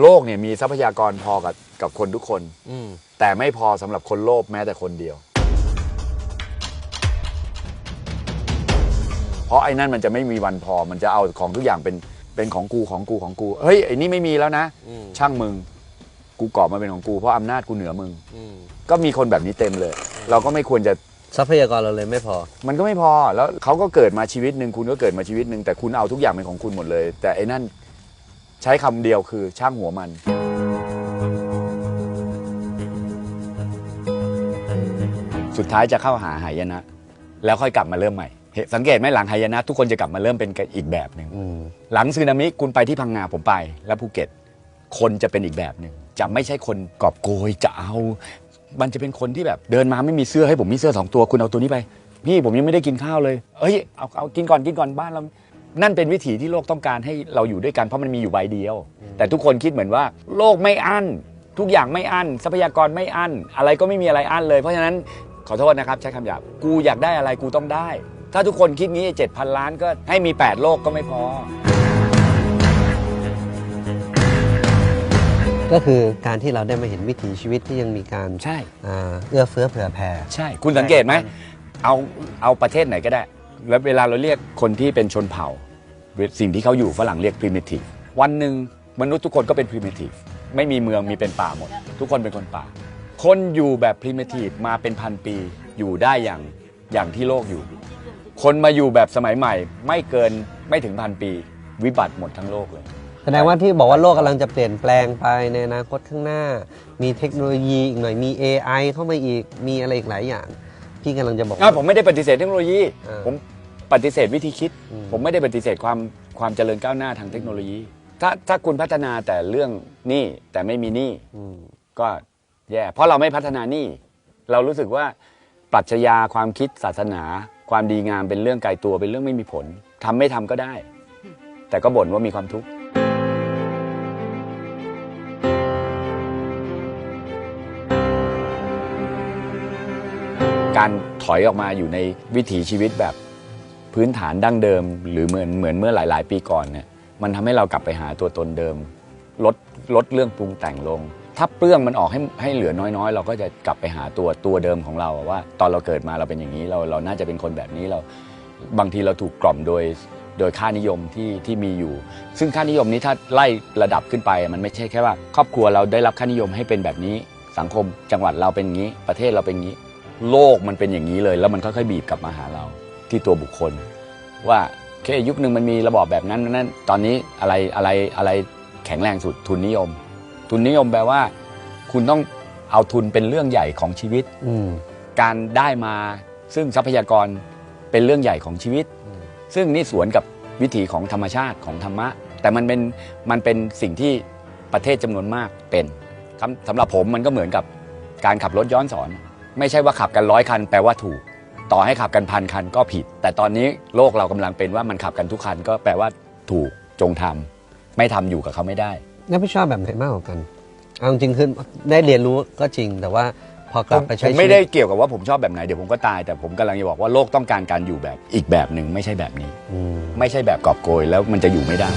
โลกเนี่ยมีทรัพยากรพอกับกับคนทุกคน อืม แต่ไม่พอสำหรับคนโลภแม้แต่คนเดียว เพราะไอ้นั่นมันจะไม่มีวันพอ มันจะเอาของทุกอย่างเป็นเป็นของกูของกูของกู เฮ้ยไอ้นี่ไม่มีแล้วนะ อืม ช่างมึง กูกรอบมาเป็นของกูเพราะอำนาจกูเหนือมึง อืมก็มีคนแบบนี้เต็มเลย เราก็ไม่ควรจะ ทรัพยากรเราเลยไม่พอ มันก็ไม่พอ แล้วเขาก็เกิดมาชีวิตหนึ่งคุณก็เกิดมาชีวิตหนึ่งแต่คุณเอาทุกอย่างเป็นของคุณหมดเลย แต่ไอ้นั่น ใช้คำเดียวคือช่างหัวมัน สุดท้ายจะเข้าหาหายนะ แล้วค่อยกลับมาเริ่มใหม่เห็นสังเกตไหมหลังหายนะ ทุกคนจะกลับมาเริ่มเป็นอีกแบบหนึ่งอืมหลังสึนามิคุณไปที่พังงาผมไป แล้วภูเก็ต คนจะเป็นอีกแบบหนึ่งจะไม่ใช่คนกอบโกยจะเอา มันจะเป็นคนที่แบบเดินมาไม่มีเสื้อให้ผมมีเสื้อสองตัวคุณเอาตัวนี้ไป พี่ผมยังไม่ได้กินข้าวเลยเอ้ยเอาเอากินก่อนกินก่อนบ้านเรา นั่นเป็นวิถีที่โลกต้องการให้เราอยู่ด้วยกันเพราะมันมีอยู่ใบเดียว แต่ทุกคนคิดเหมือนว่า โลกไม่อั้น ทุกอย่างไม่อั้น ทรัพยากรไม่อั้น อะไรก็ไม่มีอะไรอั้นเลยเพราะฉะนั้นขอโทษนะครับใช้คำหยาบกูอยากได้อะไรกูต้องได้ ถ้าทุกคนคิดงี้เจ็ดพันล้านก็ให้มี 8 โลกก็ไม่พอ ก็คือการที่เราได้มาเห็นวิถีชีวิตที่ยังมีการใช่ อ่าเอื้อเฟื้อเผื่อแผ่ ใช่ คุณสังเกตไหม เอา เอาประเทศไหนก็ได้ แล้วเวลาเราเรียกคนที่เป็นชนเผ่า สิ่งที่เขาอยู่ฝรั่งเรียก primitive วันหนึ่งมนุษย์ทุกคนก็เป็น primitive ไม่มีเมืองมีเป็นป่าหมด ทุกคนเป็นคนป่า คนอยู่แบบ primitive มาเป็นพันปีอยู่ได้อย่างอย่างที่โลกอยู่ คนมาอยู่แบบสมัยใหม่ ไม่เกินไม่ถึงพันปี วิบัติหมดทั้งโลกเลย แสดงว่าที่บอกว่าโลกกำลังจะเปลี่ยนแปลงไปในอนาคตข้างหน้า มีเทคโนโลยีอีกหน่อยมี AI เข้ามาอีกมีอะไรอีกหลายอย่าง พี่กำลังจะบอก อะผมไม่ได้ปฏิเสธเทคโนโลยีเออผม ปฏิเสธวิธีคิดอืมผมไม่ได้ปฏิเสธความความเจริญก้าวหน้าทางเทคโนโลยี ถ้าถ้าคุณพัฒนาแต่เรื่องหนี้แต่ไม่มีหนี้อืมก็แย่เพราะเราไม่พัฒนาหนี้เรารู้สึกว่าปรัชญาความคิดศาสนา ความดีงามเป็นเรื่องไกลตัวเป็นเรื่องไม่มีผลทำไม่ทำก็ได้ แต่ก็บ่นว่ามีความทุกข์การถอยออกมาอยู่ในวิถีชีวิตแบบ พื้นฐานดั้งเดิม หรือเหมือนเหมือนเมื่อหลาย ๆ ปีก่อนเนี่ยมันทำให้เรากลับไปหาตัวตนเดิม ลดลดเรื่องปรุงแต่งลง ถ้าเปลื้องมันออกให้ให้เหลือน้อย ๆ เราก็จะกลับไปหาตัวตัวเดิมของเราว่า ตอนเราเกิดมาเราเป็นอย่างนี้เราเราน่าจะเป็นคนแบบนี้เรา บางทีเราถูกกล่อมโดยโดยค่านิยมที่ที่มีอยู่ ซึ่งค่านิยมนี้ถ้าไล่ระดับขึ้นไป มันไม่ใช่แค่ว่า ครอบครัวเราได้รับค่านิยมให้เป็นแบบนี้ สังคมจังหวัดเราเป็นอย่างนี้ ประเทศเราเป็นอย่างนี้ โลกมันเป็นอย่างนี้เลย แล้วมันค่อยๆบีบกลับมาหาเรา ที่ตัวบุคคล ว่าโอเคยุคหนึ่งมันมีระบอบแบบนั้นนั้นตอนนี้อะไรอะไรอะไรแข็งแรงสุดทุนนิยม ทุนนิยมแปลว่า คุณต้องเอาทุนเป็นเรื่องใหญ่ของชีวิตอืมการได้มาซึ่งทรัพยากรเป็นเรื่องใหญ่ของชีวิตอืมซึ่งนี่สวนกับวิถีของธรรมชาติของธรรมะ แต่มันเป็นมันเป็นสิ่งที่ประเทศจำนวนมากเป็นสำสำหรับผมมันก็เหมือนกับการขับรถย้อนสอน ไม่ใช่ว่าขับกันร้อยคัน แปลว่าถูก ต่อให้ขับกันพันคันก็ผิด แต่ตอนนี้โลกเรากำลังเป็นว่ามันขับกันทุกคันก็แปลว่าถูกจงทำไม่ทำอยู่กับเขาไม่ได้แล้วพี่ชอบแบบไหนมากกว่ากันเอาจริงๆคือได้เรียนรู้ก็จริงแต่ว่าพอกลับไปผใช้มชีไม่วิได้ตเกี่ยวกับว่าผมชอบแบบไหนเดี๋ยวผมก็ตายแต่ผมกำลังจะบอกว่าโลกต้องการการอยู่แบบอีกแบบหนึ่งไม่ใช่แบบนี้อืมไม่ใช่แบบกอบโกยแล้วมันจะอยู่ไม่ได้